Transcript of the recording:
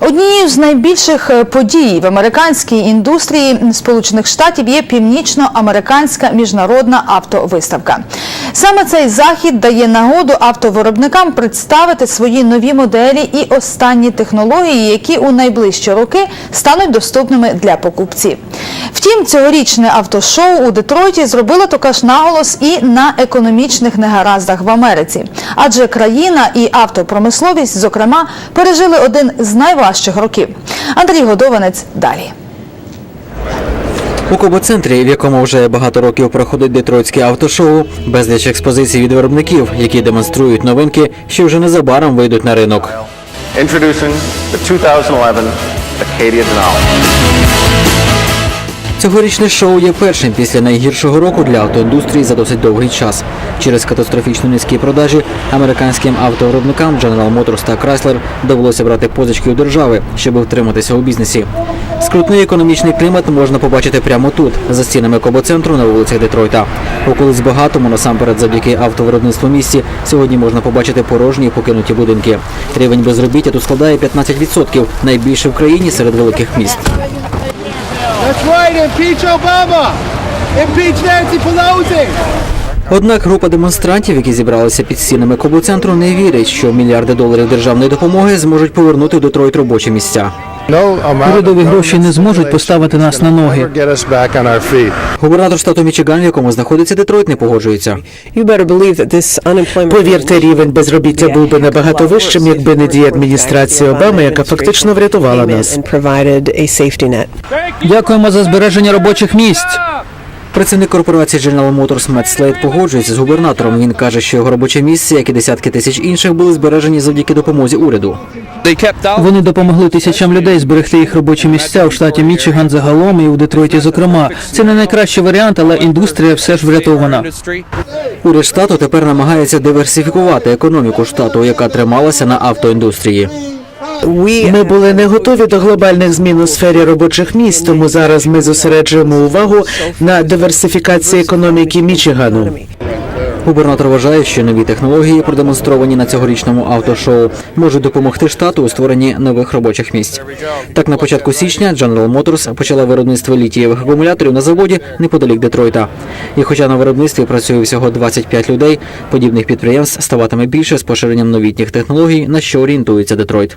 Однією з найбільших е, подій в американській індустрії Сполучених Штатів є північно-американська міжнародна автовиставка. Саме цей захід дає нагоду автовиробникам представити свої нові моделі і останні технології, які у найближчі роки стануть доступними для покупців. Втім, цьогорічне автошоу у Детройті зробило також наголос і на економічних негараздах в Америці, адже країна і автопромисловість, зокрема, пережили один з найважчих років. Андрій Годованець далі. У Кобоцентрі, в якому вже багато років проходить детройтське автошоу, безліч експозицій від виробників, які демонструють новинки, що вже незабаром вийдуть на ринок. Introducing the 2011 Acadia Denali. Цьогорічне шоу є першим після найгіршого року для автоіндустрії за досить довгий час. Через катастрофічно низькі продажі американським автовиробникам General Motors та Chrysler довелося брати позички у держави, щоб втриматися у бізнесі. Скрутний економічний клімат можна побачити прямо тут, за стінами Кобоцентру на вулицях Детройта. У колись багатому, насамперед завдяки автовиробництву місті, сьогодні можна побачити порожні і покинуті будинки. Рівень безробіття тут складає 15%, найбільше в країні серед великих міст. That's right, impeach Obama! Impeach Nancy Pelosi! Однак група демонстрантів, які зібралися під стінами Кобоцентру, не вірять, що мільярди доларів державної допомоги зможуть повернути в Детройт робочі місця. Урядові гроші не зможуть поставити нас на ноги. Губернатор штату Мічиган, в якому знаходиться Детройт, не погоджується. Повірте, рівень безробіття був би набагато вищим, якби не дія адміністрації Обами, яка фактично врятувала нас. Дякуємо за збереження робочих місць. Працівник корпорації General Motors Мет Слейд погоджується з губернатором. Він каже, що його робоче місце, як і десятки тисяч інших, були збережені завдяки допомозі уряду. Вони допомогли тисячам людей зберегти їх робочі місця у штаті Мічиган загалом і у Детройті. Зокрема, це не найкращий варіант, але індустрія все ж врятована. Уряд штату тепер намагається диверсифікувати економіку штату, яка трималася на автоіндустрії. Ми були не готові до глобальних змін у сфері робочих місць, тому зараз ми зосереджуємо увагу на диверсифікації економіки Мічигану. Губернатор вважає, що нові технології, продемонстровані на цьогорічному автошоу, можуть допомогти штату у створенні нових робочих місць. Так, на початку січня General Motors почала виробництво літієвих акумуляторів на заводі неподалік Детройта. І хоча на виробництві працює всього 25 людей, подібних підприємств ставатиме більше з поширенням новітніх технологій, на що орієнтується Детройт.